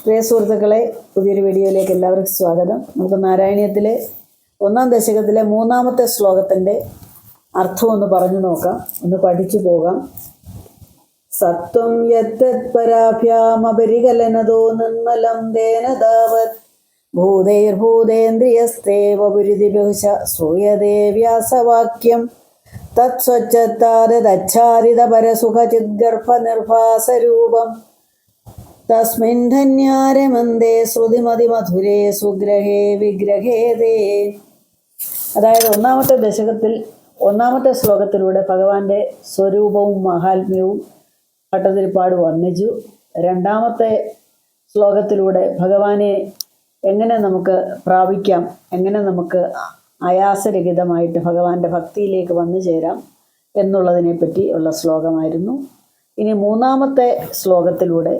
പ്രിയ സുഹൃത്തുക്കളെ പുതിയൊരു വീഡിയോയിലേക്ക് എല്ലാവർക്കും സ്വാഗതം. നമുക്ക് നാരായണീയത്തിലെ ഒന്നാം ദശകത്തിലെ മൂന്നാമത്തെ ശ്ലോകത്തിന്റെ അർത്ഥം ഒന്ന് പറഞ്ഞു നോക്കാം. ഒന്ന് പഠിച്ചു പോകാം. സത്വം യത്തത്പരാഭ്യാമപരികലനതോ നിർമ്മലം തേന താവത് ഭൂതൈർഭൂതേന്ദ്രിയസ്തേവ പുരുതി ബഹുശ ശ്രൂയതേ വ്യാസവാക്യം. തത്സ്വച്ഛത്താരതച്ഛാദിത പരസുഖചിദ്ഗർഭനിർഭാസരൂപം ധന്യാരമന്ദേ ശ്രുതിമതി മധുരേ സുഗ്രഹേ വിഗ്രഹേതേ അതായത് ഒന്നാമത്തെ ദശകത്തിൽ ഒന്നാമത്തെ ശ്ലോകത്തിലൂടെ ഭഗവാന്റെ സ്വരൂപവും മഹാത്മ്യവും പട്ടതിരിപ്പാട് വർണിച്ചു. രണ്ടാമത്തെ ശ്ലോകത്തിലൂടെ ഭഗവാനെ എങ്ങനെ നമുക്ക് പ്രാപിക്കാം എങ്ങനെ നമുക്ക് ആയാസരഹിതമായിട്ട് ഭഗവാന്റെ ഭക്തിയിലേക്ക് വന്നു ചേരാം എന്നുള്ളതിനെ പറ്റി ഉള്ള ശ്ലോകമായിരുന്നു. ഇനി മൂന്നാമത്തെ ശ്ലോകത്തിലൂടെ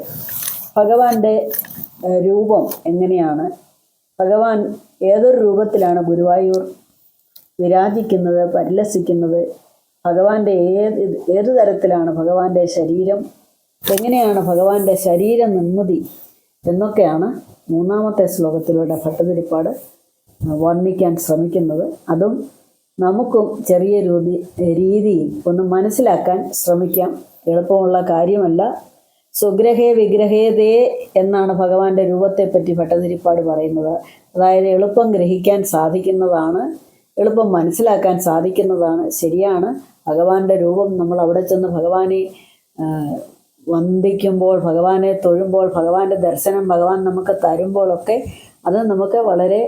ഭഗവാന്റെ രൂപം എങ്ങനെയാണ്? ഭഗവാൻ ഏതൊരു രൂപത്തിലാണ് ഗുരുവായൂർ വിരാജിക്കുന്നത് പരിലസിക്കുന്നത്? ഭഗവാന്റെ ഏത് ഏത് തരത്തിലാണ് ഭഗവാന്റെ ശരീരം? എങ്ങനെയാണ് ഭഗവാന്റെ ശരീര നിർമ്മിതി? എന്നൊക്കെയാണ് മൂന്നാമത്തെ ശ്ലോകത്തിലൂടെ ഭട്ടതിരിപ്പാട് വർണിക്കാൻ ശ്രമിക്കുന്നത്. അതും നമുക്കും ചെറിയ രീതി രീതിയിൽ ഒന്ന് മനസ്സിലാക്കാൻ ശ്രമിക്കാം. എളുപ്പമുള്ള കാര്യമല്ല. സുഗ്രഹേ വിഗ്രഹേതേ എന്നാണ് ഭഗവാന്റെ രൂപത്തെപ്പറ്റി ഭട്ടതിരിപ്പാട് പറയുന്നത്. അതായത് എളുപ്പം ഗ്രഹിക്കാൻ സാധിക്കുന്നതാണ് എളുപ്പം മനസ്സിലാക്കാൻ സാധിക്കുന്നതാണ് ശരിയാണ്. ഭഗവാന്റെ രൂപം നമ്മൾ അവിടെ ചെന്ന് ഭഗവാനെ വന്ദിക്കുമ്പോൾ ഭഗവാനെ തൊഴുമ്പോൾ ഭഗവാന്റെ ദർശനം ഭഗവാൻ നമുക്ക് തരുമ്പോഴൊക്കെ അത് നമുക്ക് വളരെ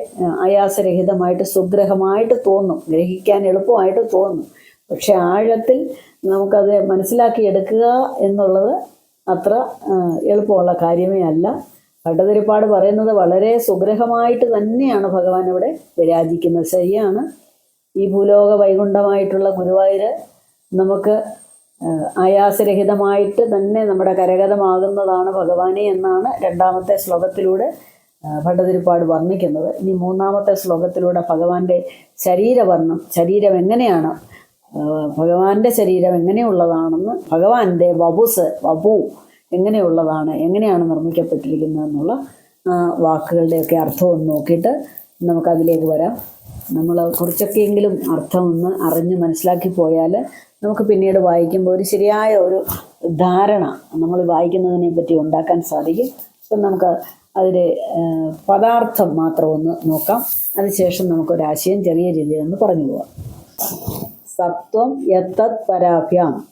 ആയാസരഹിതമായിട്ട് സുഗ്രഹമായിട്ട് തോന്നും. ഗ്രഹിക്കാൻ എളുപ്പമായിട്ട് തോന്നും. പക്ഷെ ആഴത്തിൽ നമുക്കത് മനസ്സിലാക്കിയെടുക്കുക എന്നുള്ളത് അത്ര എളുപ്പമുള്ള കാര്യമേ അല്ല. ഭട്ടതിരിപ്പാട് പറയുന്നത് വളരെ സുഗ്രഹമായിട്ട് തന്നെയാണ് ഭഗവാൻ ഇവിടെ വിരാജിക്കുന്നത്. ശരിയാണ്. ഈ ഭൂലോക വൈകുണ്ഠമായിട്ടുള്ള ഗുരുവായൂര് നമുക്ക് ആയാസരഹിതമായിട്ട് തന്നെ നമ്മുടെ കരഗതമാകുന്നതാണ് ഭഗവാനെ എന്നാണ് രണ്ടാമത്തെ ശ്ലോകത്തിലൂടെ ഭട്ടതിരിപ്പാട് വർണിക്കുന്നത്. ഇനി മൂന്നാമത്തെ ശ്ലോകത്തിലൂടെ ഭഗവാന്റെ ശരീരവർണം ശരീരം എങ്ങനെയാണ് ഭഗവാന്റെ ശരീരം എങ്ങനെയുള്ളതാണെന്ന് ഭഗവാന്റെ വപുസ് വപു എങ്ങനെയുള്ളതാണ് എങ്ങനെയാണ് നിർമ്മിക്കപ്പെട്ടിരിക്കുന്നത് എന്നുള്ള ആ, വാക്കുകളുടെയൊക്കെ അർത്ഥം ഒന്ന് നോക്കിയിട്ട് നമുക്കതിലേക്ക് വരാം. നമ്മൾ കുറച്ചൊക്കെയെങ്കിലും അർത്ഥം ഒന്ന് അറിഞ്ഞ് മനസ്സിലാക്കി പോയാൽ നമുക്ക് പിന്നീട് വായിക്കുമ്പോൾ ഒരു ശരിയായ ഒരു ധാരണ നമ്മൾ വായിക്കുന്നതിനെ പറ്റി ഉണ്ടാക്കാൻ സാധിക്കും. അപ്പം നമുക്ക് അതിലെ പദാർത്ഥം മാത്രം ഒന്ന് നോക്കാം. അതിനുശേഷം നമുക്കൊരാശയം ചെറിയ രീതിയിൽ ഒന്ന് പറഞ്ഞു പോവാം. സത്വം യത്തത് പരാഭ്യാം.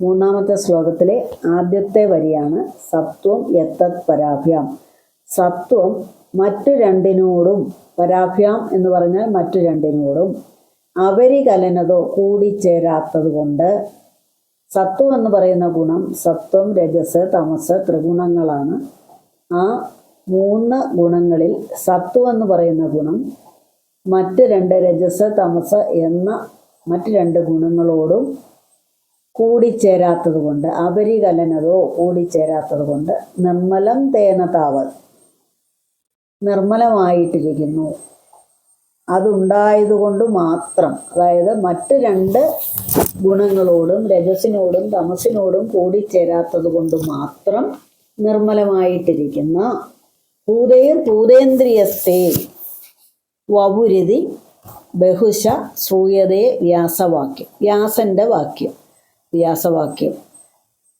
മൂന്നാമത്തെ ശ്ലോകത്തിലെ ആദ്യത്തെ വരിയാണ് സത്വം യത്തത് പരാഭ്യാം. സത്വം മറ്റു രണ്ടിനോടും പരാഭ്യാം എന്ന് പറഞ്ഞാൽ മറ്റു രണ്ടിനോടും അവരികലനതോ കൂടിച്ചേരാത്തത് കൊണ്ട് സത്വം എന്ന് പറയുന്ന ഗുണം സത്വം രജസ് തമസ് ത്രിഗുണങ്ങളാണ്. ആ മൂന്ന് ഗുണങ്ങളിൽ സത്വം എന്ന് പറയുന്ന ഗുണം മറ്റ് രണ്ട് രജസ് തമസ് എന്ന മറ്റ് രണ്ട് ഗുണങ്ങളോടും കൂടിച്ചേരാത്തത് കൊണ്ട് അപരികലനതോ കൂടിച്ചേരാത്തത് കൊണ്ട് നിർമ്മലം തേന താവത് നിർമ്മലമായിട്ടിരിക്കുന്നു. അതുണ്ടായതുകൊണ്ട് മാത്രം. അതായത് മറ്റ് രണ്ട് ഗുണങ്ങളോടും രജസിനോടും തമസിനോടും കൂടിച്ചേരാത്തത് കൊണ്ട് മാത്രം നിർമ്മലമായിട്ടിരിക്കുന്ന ഭൂതൈർ ഭൂതേന്ദ്രിയസ്തേ വപുരതി ബഹുശ ശ്രൂയതേ വ്യാസവാക്യം. വ്യാസന്റെ വാക്യം. വ്യാസവാക്യം.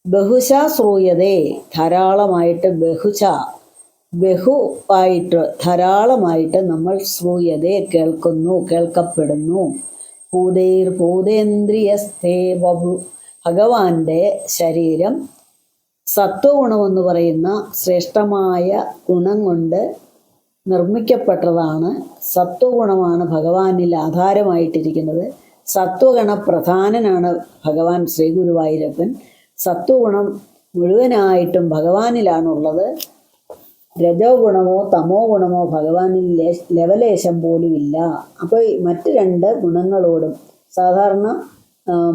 ബഹുശ ശ്രൂയതേ ധാരാളമായിട്ട് ബഹുശ. ബഹു ആയിട്ട് ധാരാളമായിട്ട് നമ്മൾ ശ്രൂയതേ കേൾക്കുന്നു കേൾക്കപ്പെടുന്നു. ഭൂതൈർ ഭൂതേന്ദ്രിയസ്തേ ബഹു ഭഗവാന്റെ ശരീരം സത്വഗുണമെന്ന് പറയുന്ന ശ്രേഷ്ഠമായ ഗുണം കൊണ്ട് നിർമ്മിക്കപ്പെട്ടതാണ്. സത്വഗുണമാണ് ഭഗവാനിൽ ആധാരമായിട്ടിരിക്കുന്നത്. സത്വഗുണ പ്രധാനനാണ് ഭഗവാൻ ശ്രീ ഗുരുവായൂരപ്പൻ. സത്വഗുണം മുഴുവനായിട്ടും ഭഗവാനിലാണുള്ളത്. രജോ ഗുണമോ തമോ ഗുണമോ ഭഗവാനിൽ ലവലേശം പോലും ഇല്ല അപ്പോൾ മറ്റ് രണ്ട് ഗുണങ്ങളോടും സാധാരണ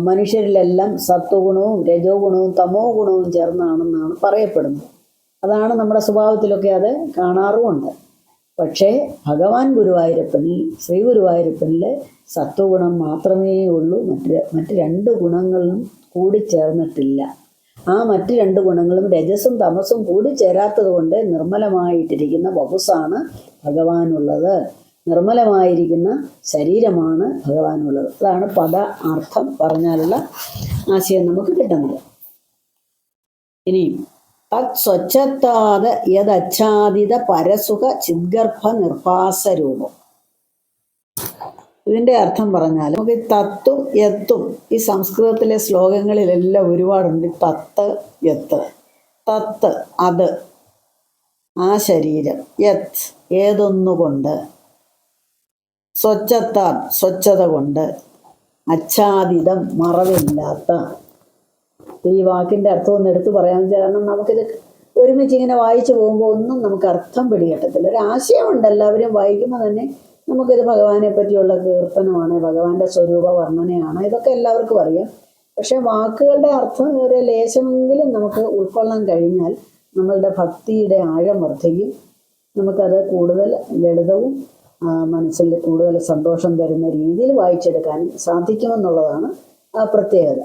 മനുഷ്യരിലെല്ലാം സത്വഗുണവും രജോ ഗുണവും തമോ ഗുണവും ചേർന്നാണെന്നാണ് പറയപ്പെടുന്നത്. അതാണ് നമ്മുടെ സ്വഭാവത്തിലൊക്കെ അത് കാണാറുമുണ്ട്. പക്ഷേ ഭഗവാൻ ഗുരുവായൂരപ്പനിൽ ശ്രീ ഗുരുവായൂരപ്പനിൽ സത്വഗുണം മാത്രമേ ഉള്ളൂ. മറ്റ് മറ്റ് രണ്ട് ഗുണങ്ങളും കൂടി ചേർന്നിട്ടില്ല. ആ മറ്റ് രണ്ട് ഗുണങ്ങളും രജസും തമസും കൂടി ചേരാത്തത് കൊണ്ട് നിർമ്മലമായിട്ടിരിക്കുന്ന വകുസാണ് ഭഗവാനുള്ളത്. നിർമ്മലമായിരിക്കുന്ന ശരീരമാണ് ഭഗവാനുള്ളത്. അതാണ് പദ അർത്ഥം പറഞ്ഞാലുള്ള ആശയം നമുക്ക് കിട്ടുന്നത്. ഇനി തത് സ്വച്ഛത്താത് യദച്ഛാദിത പരസുഖ ചിദ്ഗർഭ നിർഭാസരൂപം ഇതിന്റെ അർത്ഥം പറഞ്ഞാൽ നമുക്ക് ഈ തത്തും എത്തും ഈ സംസ്കൃതത്തിലെ ശ്ലോകങ്ങളിലെല്ലാം ഒരുപാടുണ്ട്. തത്ത് എത്ത് തത്ത് അത് ആ ശരീരം യത് ഏതൊന്നുകൊണ്ട് സ്വച്ഛത്താൽ സ്വച്ഛത കൊണ്ട് അച്ഛാദിതം മറവില്ലാത്ത ഈ അർത്ഥം ഒന്ന് എടുത്തു പറയാമെന്ന് വെച്ചാൽ കാരണം നമുക്കിത് ഒരുമിച്ച് ഇങ്ങനെ വായിച്ചു പോകുമ്പോൾ ഒന്നും നമുക്ക് അർത്ഥം പിടികിട്ടത്തില്ല. ഒരു ആശയമുണ്ട് എല്ലാവരും വായിക്കുമ്പോൾ തന്നെ നമുക്കിത് ഭഗവാനെ പറ്റിയുള്ള കീർത്തനമാണ് ഭഗവാന്റെ സ്വരൂപ വർണനയാണ്. ഇതൊക്കെ എല്ലാവർക്കും അറിയാം. പക്ഷെ വാക്കുകളുടെ അർത്ഥം ഒരു ലേശമെങ്കിലും നമുക്ക് ഉൾക്കൊള്ളാൻ കഴിഞ്ഞാൽ നമ്മളുടെ ഭക്തിയുടെ ആഴം വർദ്ധിക്കും. നമുക്കത് കൂടുതൽ ലളിതവും മനസ്സിൽ കൂടുതൽ സന്തോഷം തരുന്ന രീതിയിൽ വായിച്ചെടുക്കാനും സാധിക്കുമെന്നുള്ളതാണ് പ്രത്യേകത.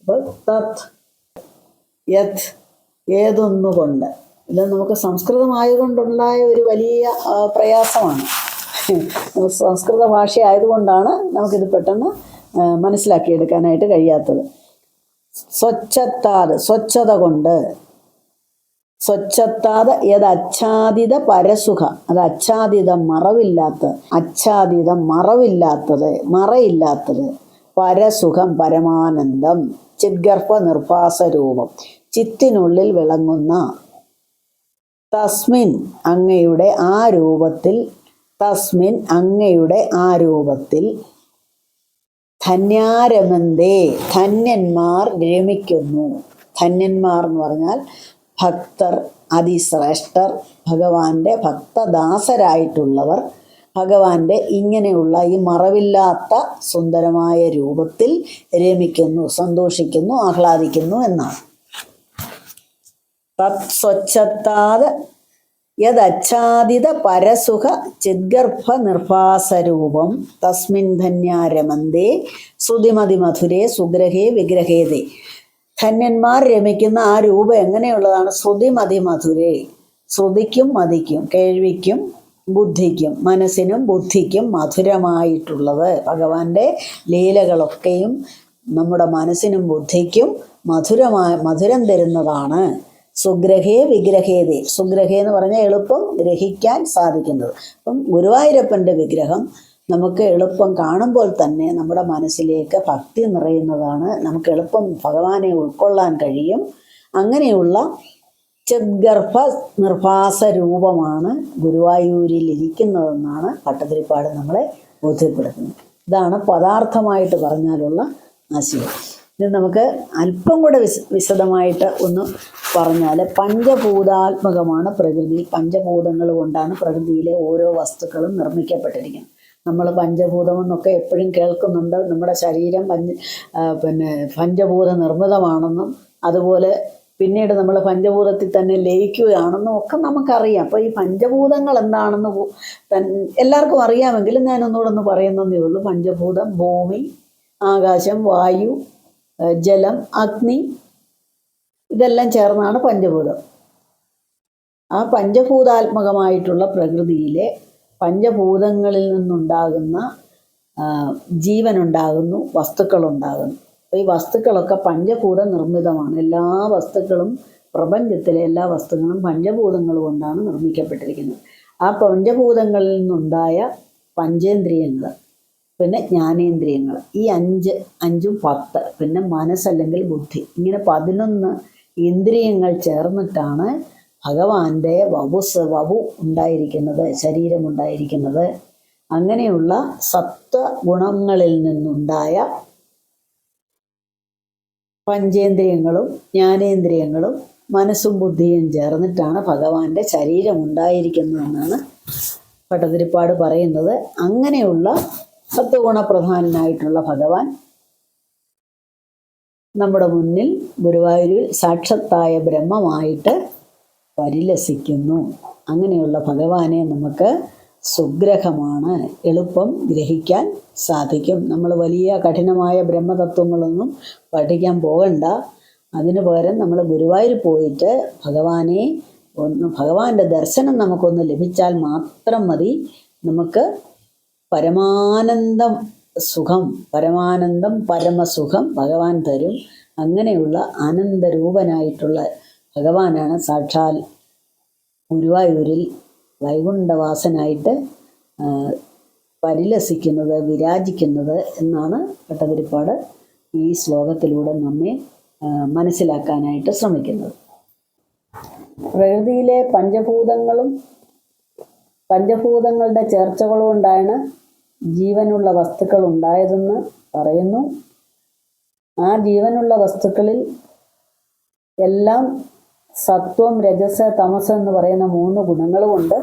അപ്പോൾ തത് യത് ഏതൊന്നുകൊണ്ട്. ഇത് നമുക്ക് സംസ്കൃതമായതുകൊണ്ടുണ്ടായ ഒരു വലിയ പ്രയാസമാണ്. സംസ്കൃത ഭാഷ ആയതുകൊണ്ടാണ് നമുക്കിത് പെട്ടെന്ന് മനസ്സിലാക്കിയെടുക്കാനായിട്ട് കഴിയാത്തത്. സ്വച്ഛത്താത് സ്വച്ഛത കൊണ്ട്. സ്വച്ഛത്താത് ഏത് അച്ഛാദിത പരസുഖ. അത് അച്ഛാദിതം മറവില്ലാത്ത അച്ഛാദിതം മറവില്ലാത്തത്. മറയില്ലാത്തത്. പരസുഖം പരമാനന്ദം. ചിദ്ഗർഭ നിർഭാസരൂപം ചിത്തിനുള്ളിൽ വിളങ്ങുന്ന തസ്മിൻ അങ്ങയുടെ ആ രൂപത്തിൽ തസ്മിൻ അങ്ങയുടെ ആ രൂപത്തിൽ ധന്യാരമന്തേ? ധന്യന്മാർ രമിക്കുന്നു ധന്യന്മാർ എന്ന് പറഞ്ഞാൽ ഭക്തർ അതിശ്രേഷ്ഠർ ഭഗവാന്റെ ഭക്തദാസരായിട്ടുള്ളവർ ഭഗവാന്റെ ഇങ്ങനെയുള്ള ഈ മറവില്ലാത്ത സുന്ദരമായ രൂപത്തിൽ രമിക്കുന്നു സന്തോഷിക്കുന്നു ആഹ്ലാദിക്കുന്നു എന്നാണ്. തത് സ്വച്ഛത്താത് യദച്ഛാദിത പരസുഖ ചിദ്ഗർഭ നിർഭാസരൂപം തസ്മിൻ ധന്യാരമന്തേ സുതിമതി മധുരേ സുഗ്രഹേ വിഗ്രഹേതേ. ധന്യന്മാർ രമിക്കുന്ന ആ രൂപം എങ്ങനെയുള്ളതാണ്? ശ്രുതിമതി മധുരേ. ശ്രുതിക്കും മതിക്കും കേൾവിക്കും ബുദ്ധിക്കും മനസ്സിനും ബുദ്ധിക്കും മധുരമായിട്ടുള്ളത്. ഭഗവാന്റെ ലീലകളൊക്കെയും നമ്മുടെ മനസ്സിനും ബുദ്ധിക്കും മധുരമായ മധുരം തരുന്നതാണ്. സുഗ്രഹേ വിഗ്രഹേതേ. സുഗ്രഹേ എന്ന് പറഞ്ഞാൽ എളുപ്പം ഗ്രഹിക്കാൻ സാധിക്കുന്നത്. അപ്പം ഗുരുവായൂരപ്പന്റെ വിഗ്രഹം നമുക്ക് എളുപ്പം കാണുമ്പോൾ തന്നെ നമ്മുടെ മനസ്സിലേക്ക് ഭക്തി നിറയുന്നതാണ്. നമുക്ക് എളുപ്പം ഭഗവാനെ ഉൾക്കൊള്ളാൻ കഴിയും. അങ്ങനെയുള്ള ചെദ്ഗർഭ നിർഭാസ രൂപമാണ് ഗുരുവായൂരിൽ ഇരിക്കുന്നതെന്നാണ് പട്ടതിരിപ്പാട് നമ്മളെ ബോധ്യപ്പെടുത്തുന്നത്. ഇതാണ് പദാർത്ഥമായിട്ട് പറഞ്ഞാലുള്ള ആശയം ഇത് നമുക്ക് അല്പം കൂടെ വിശ വിശദമായിട്ട് ഒന്ന് പറഞ്ഞാൽ പഞ്ചഭൂതാത്മകമാണ് പ്രകൃതി. പഞ്ചഭൂതങ്ങൾ കൊണ്ടാണ് പ്രകൃതിയിലെ ഓരോ വസ്തുക്കളും നിർമ്മിക്കപ്പെട്ടിരിക്കുന്നത്. നമ്മൾ പഞ്ചഭൂതം എന്നൊക്കെ എപ്പോഴും കേൾക്കുന്നുണ്ട്. നമ്മുടെ ശരീരം പഞ്ച പിന്നെ പഞ്ചഭൂത നിർമ്മിതമാണെന്നും അതുപോലെ പിന്നീട് നമ്മൾ പഞ്ചഭൂതത്തിൽ തന്നെ ലയിക്കുകയാണെന്നും ഒക്കെ നമുക്കറിയാം. അപ്പോൾ ഈ പഞ്ചഭൂതങ്ങൾ എന്താണെന്ന് തൻ എല്ലാവർക്കും അറിയാമെങ്കിലും ഞാൻ ഒന്നുകൂടെ ഒന്ന് പറയുന്നതേ ഉള്ളൂ. പഞ്ചഭൂതം ഭൂമി ആകാശം വായു ജലം അഗ്നി ഇതെല്ലാം ചേർന്നാണ് പഞ്ചഭൂതം. ആ പഞ്ചഭൂതാത്മകമായിട്ടുള്ള പ്രകൃതിയിലെ പഞ്ചഭൂതങ്ങളിൽ നിന്നുണ്ടാകുന്ന ജീവനുണ്ടാകുന്നു വസ്തുക്കളുണ്ടാകുന്നു. അപ്പോൾ ഈ വസ്തുക്കളൊക്കെ പഞ്ചഭൂത നിർമ്മിതമാണ്. എല്ലാ വസ്തുക്കളും പ്രപഞ്ചത്തിലെ എല്ലാ വസ്തുക്കളും പഞ്ചഭൂതങ്ങൾ കൊണ്ടാണ് നിർമ്മിക്കപ്പെട്ടിരിക്കുന്നത്. ആ പഞ്ചഭൂതങ്ങളിൽ നിന്നുണ്ടായ പഞ്ചേന്ദ്രിയങ്ങൾ പിന്നെ ജ്ഞാനേന്ദ്രിയങ്ങൾ ഈ അഞ്ച് അഞ്ചും പത്ത് പിന്നെ മനസ്സല്ലെങ്കിൽ ബുദ്ധി ഇങ്ങനെ പതിനൊന്ന് ഇന്ദ്രിയങ്ങൾ ചേർന്നിട്ടാണ് ഭഗവാന്റെ വപുസ് വപു ഉണ്ടായിരിക്കുന്നത് ശരീരമുണ്ടായിരിക്കുന്നത് അങ്ങനെയുള്ള സത്വ ഗുണങ്ങളിൽ നിന്നുണ്ടായ പഞ്ചേന്ദ്രിയങ്ങളും ജ്ഞാനേന്ദ്രിയങ്ങളും മനസ്സും ബുദ്ധിയും ചേർന്നിട്ടാണ് ഭഗവാന്റെ ശരീരം ഉണ്ടായിരിക്കുന്നതെന്നാണ് പട്ടതിരിപ്പാട് പറയുന്നത്. അങ്ങനെയുള്ള സത്വഗുണപ്രധാനനായിട്ടുള്ള ഭഗവാൻ നമ്മുടെ മുന്നിൽ ഗുരുവായൂരിൽ സാക്ഷാത്തായ ബ്രഹ്മമായിട്ട് പരിലസിക്കുന്നു. അങ്ങനെയുള്ള ഭഗവാനെ നമുക്ക് സുഗ്രഹമാണ് എളുപ്പം ഗ്രഹിക്കാൻ സാധിക്കും. നമ്മൾ വലിയ കഠിനമായ ബ്രഹ്മതത്വങ്ങളൊന്നും പഠിക്കാൻ പോകണ്ട. അതിനു പകരം നമ്മൾ ഗുരുവായൂർ പോയിട്ട് ഭഗവാനെ ഒന്ന് ഭഗവാന്റെ ദർശനം നമുക്കൊന്ന് ലഭിച്ചാൽ മാത്രം മതി. നമുക്ക് പരമാനന്ദം സുഖം പരമാനന്ദം പരമസുഖം ഭഗവാൻ തരും. അങ്ങനെയുള്ള ആനന്ദരൂപനായിട്ടുള്ള ഭഗവാനാണ്. സാക്ഷാൽ ഗുരുവായൂരിൽ വൈകുണ്ഠവാസനായിട്ട് പരിലസിക്കുന്നത് വിരാജിക്കുന്നത് എന്നാണ് ഭട്ടതിരിപ്പാട് ഈ ശ്ലോകത്തിലൂടെ നമ്മെ മനസ്സിലാക്കാനായിട്ട് ശ്രമിക്കുന്നത്. പ്രകൃതിയിലെ പഞ്ചഭൂതങ്ങളും പഞ്ചഭൂതങ്ങളുടെ ചേർച്ചകളും കൊണ്ടാണ് ജീവനുള്ള വസ്തുക്കൾ ഉണ്ടായതെന്ന് പറയുന്നു. ആ ജീവനുള്ള വസ്തുക്കളിൽ എല്ലാം സത്വം രജസ് തമസ് എന്ന് പറയുന്ന മൂന്ന് ഗുണങ്ങളുമുണ്ട്.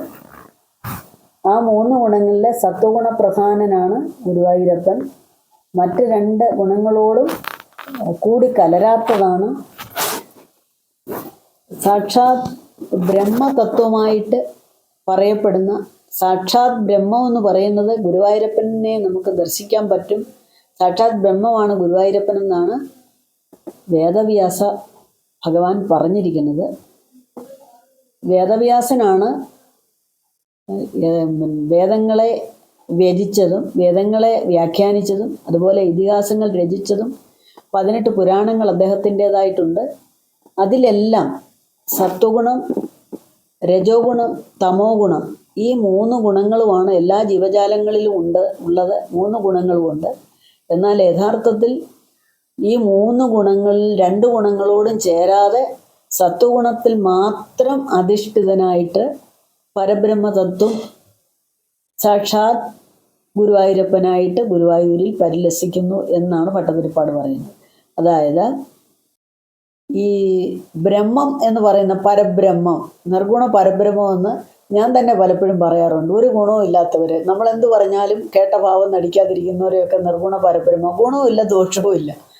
ആ മൂന്ന് ഗുണങ്ങളിലെ സത്വഗുണ പ്രധാനനാണ് ഗുരുവായൂരപ്പൻ. മറ്റ് രണ്ട് ഗുണങ്ങളോടും കൂടി കലരാത്തതാണ്. സാക്ഷാത് ബ്രഹ്മതത്വമായിട്ട് പറയപ്പെടുന്ന സാക്ഷാത് ബ്രഹ്മം എന്ന് പറയുന്നത് ഗുരുവായൂരപ്പനെ നമുക്ക് ദർശിക്കാൻ പറ്റും. സാക്ഷാത് ബ്രഹ്മമാണ് ഗുരുവായൂരപ്പൻ എന്നാണ് വേദവ്യാസ ഭഗവാൻ പറഞ്ഞിരിക്കുന്നത് വേദവ്യാസനാണ് വേദങ്ങളെ വ്യജിച്ചതും വേദങ്ങളെ വ്യാഖ്യാനിച്ചതും അതുപോലെ ഇതിഹാസങ്ങൾ രചിച്ചതും പതിനെട്ട് പുരാണങ്ങൾ അദ്ദേഹത്തിന്റെതായിട്ടുണ്ട്. അതിലെല്ലാം സത്വഗുണം രജോ ഗുണം തമോ ഗുണം ഈ മൂന്ന് ഗുണങ്ങളുമാണ് എല്ലാ ജീവജാലങ്ങളിലും ഉണ്ട് ഉള്ളത് മൂന്ന് ഗുണങ്ങളുമുണ്ട്. എന്നാൽ യഥാർത്ഥത്തിൽ ഈ മൂന്ന് ഗുണങ്ങളിൽ രണ്ട് ഗുണങ്ങളോടും ചേരാതെ സത്വഗുണത്തിൽ മാത്രം അധിഷ്ഠിതനായിട്ട് പരബ്രഹ്മതത്വം സാക്ഷാത് ഗുരുവായൂരപ്പനായിട്ട് ഗുരുവായൂരിൽ പരിലസിക്കുന്നു എന്നാണ് പട്ടതിരിപ്പാട് പറയുന്നത്. അതായത് ഈ ബ്രഹ്മം എന്ന് പറയുന്ന പരബ്രഹ്മം നിർഗുണ പരബ്രഹ്മം എന്ന് ഞാൻ തന്നെ പലപ്പോഴും പറയാറുണ്ട്. ഒരു ഗുണവും ഇല്ലാത്തവർ നമ്മൾ എന്ത് പറഞ്ഞാലും കേട്ട ഭാവം നടിക്കാതിരിക്കുന്നവരെയൊക്കെ നിർഗുണ പരബ്രഹ്മം. ഗുണവും ഇല്ല ദോഷവും ഇല്ല.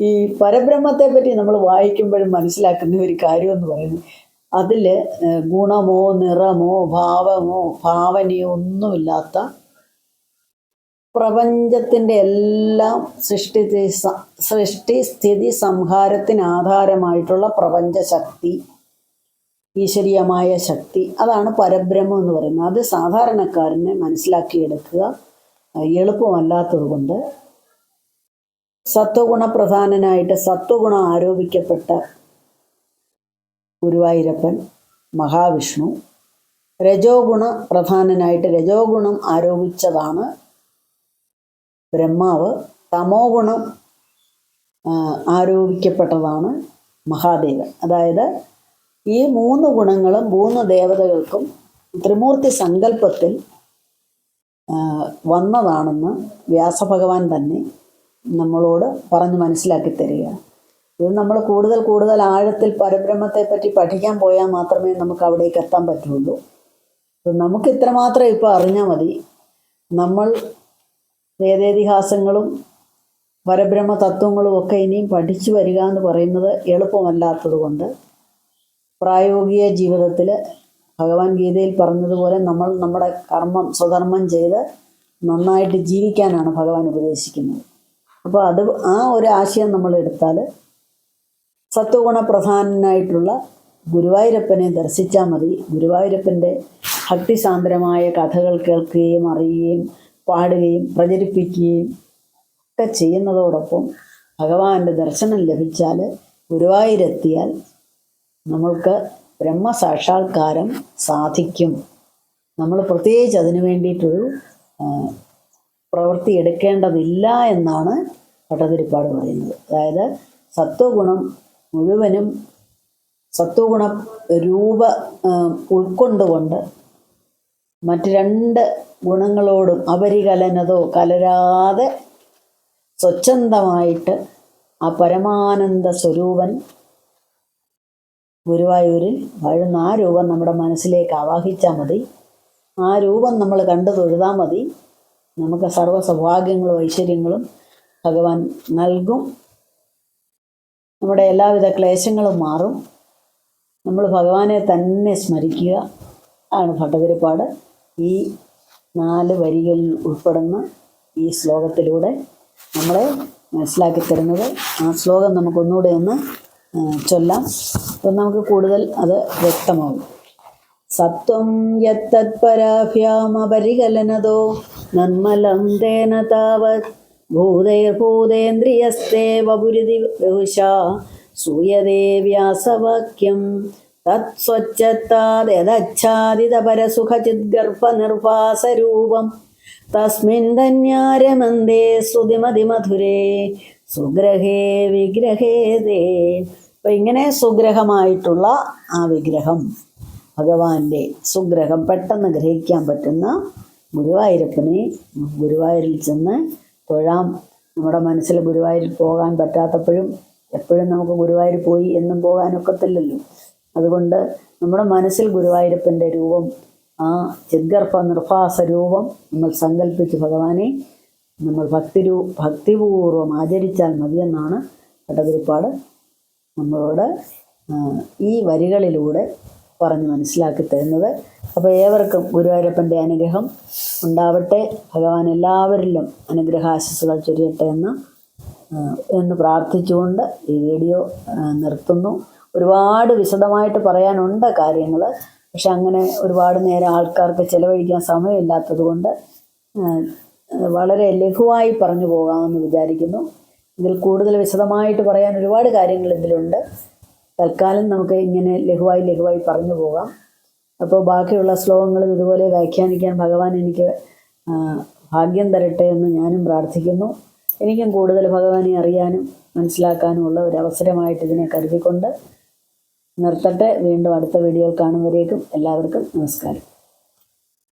ഈ പരബ്രഹ്മത്തെ പറ്റി നമ്മൾ വായിക്കുമ്പോഴും മനസ്സിലാക്കുന്ന ഒരു കാര്യം എന്ന് പറയുന്നത് അതിൽ ഗുണമോ നിറമോ ഭാവമോ ഭാവനയോ ഒന്നുമില്ലാത്ത പ്രപഞ്ചത്തിന്റെ എല്ലാം സൃഷ്ടി സൃഷ്ടി സ്ഥിതി സംഹാരത്തിന് ആധാരമായിട്ടുള്ള പ്രപഞ്ചശക്തി ഈശ്വരീയമായ ശക്തി. അതാണ് പരബ്രഹ്മം എന്ന് പറയുന്നത്. അത് സാധാരണക്കാരനെ മനസ്സിലാക്കിയെടുക്കുക എളുപ്പമല്ലാത്തത് കൊണ്ട് സത്വഗുണപ്രധാനനായിട്ട് സത്വഗുണം ആരോപിക്കപ്പെട്ട ഗുരുവായൂരപ്പൻ മഹാവിഷ്ണു രജോ ഗുണ പ്രധാനനായിട്ട് രജോ ഗുണം ആരോപിച്ചതാണ് ബ്രഹ്മാവ്. തമോ ഗുണം ആരോപിക്കപ്പെട്ടതാണ് മഹാദേവൻ. അതായത് ഈ മൂന്ന് ഗുണങ്ങളും മൂന്ന് ദേവതകൾക്കും ത്രിമൂർത്തി സങ്കല്പത്തിൽ വന്നതാണെന്ന് വ്യാസഭഗവാൻ തന്നെ നമ്മളോട് പറഞ്ഞു മനസ്സിലാക്കി തരിക. ഇത് നമ്മൾ കൂടുതൽ കൂടുതൽ ആഴത്തിൽ പരബ്രഹ്മത്തെ പറ്റി പഠിക്കാൻ പോയാൽ മാത്രമേ നമുക്ക് അവിടേക്ക് എത്താൻ പറ്റുള്ളൂ. അപ്പം നമുക്ക് ഇത്രമാത്രം ഇപ്പോൾ അറിഞ്ഞാൽ മതി. നമ്മൾ വേദേതിഹാസങ്ങളും പരബ്രഹ്മ തത്വങ്ങളും ഒക്കെ ഇനിയും പഠിച്ചു വരിക എന്ന് പറയുന്നത് എളുപ്പമല്ലാത്തത് കൊണ്ട് പ്രായോഗിക ജീവിതത്തിൽ ഭഗവാൻ ഗീതയിൽ പറഞ്ഞതുപോലെ നമ്മൾ നമ്മുടെ കർമ്മം സ്വധർമ്മം ചെയ്ത് നന്നായിട്ട് ജീവിക്കാനാണ് ഭഗവാൻ ഉപദേശിക്കുന്നത്. അപ്പോൾ അത് ആ ഒരു ആശയം നമ്മൾ എടുത്താൽ സത്വഗുണപ്രധാനനായിട്ടുള്ള ഗുരുവായൂരപ്പനെ ദർശിച്ചാൽ മതി. ഗുരുവായൂരപ്പന്റെ ഭക്തിസാന്ദ്രമായ കഥകൾ കേൾക്കുകയും അറിയുകയും പാടുകയും പ്രചരിപ്പിക്കുകയും ഒക്കെ ചെയ്യുന്നതോടൊപ്പം ഭഗവാന്റെ ദർശനം ലഭിച്ചാൽ ഗുരുവായൂരെത്തിയാൽ നമ്മൾക്ക് ബ്രഹ്മസാക്ഷാത്കാരം സാധിക്കും. നമ്മൾ പ്രത്യേകിച്ച് അതിനു വേണ്ടിയിട്ടൊരു പ്രവൃത്തി എടുക്കേണ്ടതില്ല എന്നാണ് ഭട്ടതിരിപ്പാട് പറയുന്നത്. അതായത് സത്വഗുണം മുഴുവനും സത്വഗുണ രൂപ ഉൾക്കൊണ്ടുകൊണ്ട് മറ്റ് രണ്ട് ഗുണങ്ങളോടും അപരികലനതോ കലരാതെ സ്വച്ഛന്തമായിട്ട് ആ പരമാനന്ദ സ്വരൂപൻ ഗുരുവായൂരിൽ വാഴുന്ന ആ രൂപം നമ്മുടെ മനസ്സിലേക്ക് ആവാഹിച്ചാൽ മതി. ആ രൂപം നമ്മൾ കണ്ടു തൊഴുതാൽ മതി. നമുക്ക് സർവ സൗഭാഗ്യങ്ങളും ഐശ്വര്യങ്ങളും ഭഗവാൻ നൽകും. നമ്മുടെ എല്ലാവിധ ക്ലേശങ്ങളും മാറും. നമ്മൾ ഭഗവാനെ തന്നെ സ്മരിക്കുക ആണ് ഭട്ടതിരിപ്പാട്. ഈ നാല് വരികളിൽ ഉൾപ്പെടുന്ന ഈ ശ്ലോകത്തിലൂടെ നമ്മളെ മനസ്സിലാക്കി തരുന്നത്. ആ ശ്ലോകം നമുക്കൊന്നുകൂടെ ഒന്ന് ചൊല്ലാം. അപ്പം നമുക്ക് കൂടുതൽ അത് വ്യക്തമാകും സത്വം യത്തത്പരാഭ്യാമപരികലനതോ നിർമ്മലം തേന താവത് ഭൂതൈർഭൂതേന്ദ്രിയസ്തേ വപുരുതി ബഹുശ സൂയതേ വ്യാസവാക്യം. തത്സ്വച്ഛത്താദച്ഛാദിതപരസുഖചിദ്ഗർഭനിർഭാസരൂപം തസ്മിൻ ധന്യാരമന്ദേ ശ്രുതിമതിമധുരേ. സുഗ്രഹേ വിഗ്രഹേ ദേ അപ്പം ഇങ്ങനെ സുഗ്രഹമായിട്ടുള്ള ആ വിഗ്രഹം ഭഗവാന്റെ സുഗ്രഹം പെട്ടെന്ന് ഗ്രഹിക്കാൻ പറ്റുന്ന ഗുരുവായൂരപ്പനെ ഗുരുവായൂരിൽ ചെന്ന് തൊഴാം. നമ്മുടെ മനസ്സിൽ ഗുരുവായൂരിൽ പോകാൻ പറ്റാത്തപ്പോഴും എപ്പോഴും നമുക്ക് ഗുരുവായൂർ പോയി എന്നും പോകാനൊക്കത്തില്ലല്ലോ അതുകൊണ്ട് നമ്മുടെ മനസ്സിൽ ഗുരുവായൂരപ്പന്റെ രൂപം ആ ചിദ്ഗർഭ നിർഭാസ രൂപം നമ്മൾ സങ്കല്പിച്ച് ഭഗവാനെ. നമ്മൾ ഭക്തി രൂ ഭക്തിപൂർവം ആചരിച്ചാൽ മതിയെന്നാണ് ഭട്ടതിരിപ്പാട് നമ്മളോട് ഈ വരികളിലൂടെ പറഞ്ഞ് മനസ്സിലാക്കി തരുന്നത്. അപ്പോൾ ഏവർക്കും ഗുരുവായൂരപ്പന്റെ അനുഗ്രഹം ഉണ്ടാവട്ടെ. ഭഗവാൻ എല്ലാവരിലും അനുഗ്രഹാശിസുകൾ ചൊരിയട്ടെ എന്ന് എന്ന് പ്രാർത്ഥിച്ചുകൊണ്ട് ഈ വീഡിയോ നിർത്തുന്നു. ഒരുപാട് വിശദമായിട്ട് പറയാനുണ്ട് കാര്യങ്ങൾ പക്ഷെ അങ്ങനെ ഒരുപാട് നേരം ആൾക്കാർക്ക് ചിലവഴിക്കാൻ സമയമില്ലാത്തത് കൊണ്ട് വളരെ ലഘുവായി പറഞ്ഞു പോകാമെന്ന് വിചാരിക്കുന്നു. ഇതിൽ കൂടുതൽ വിശദമായിട്ട് പറയാൻ ഒരുപാട് കാര്യങ്ങൾ ഇതിലുണ്ട്. തൽക്കാലം നമുക്ക് ഇങ്ങനെ ലഘുവായി ലഘുവായി പറഞ്ഞു പോകാം. അപ്പോൾ ബാക്കിയുള്ള ശ്ലോകങ്ങളും ഇതുപോലെ വ്യാഖ്യാനിക്കാൻ ഭഗവാൻ എനിക്ക് ഭാഗ്യം തരട്ടെ എന്ന് ഞാനും പ്രാർത്ഥിക്കുന്നു. എനിക്കും കൂടുതൽ ഭഗവാനെ അറിയാനും മനസ്സിലാക്കാനും ഉള്ള ഒരു അവസരമായിട്ട് ഇതിനെ കരുതിക്കൊണ്ട് നിർത്തട്ടെ. വീണ്ടും അടുത്ത വീഡിയോയിൽ കാണുമ്പോഴേക്കും എല്ലാവർക്കും നമസ്കാരം.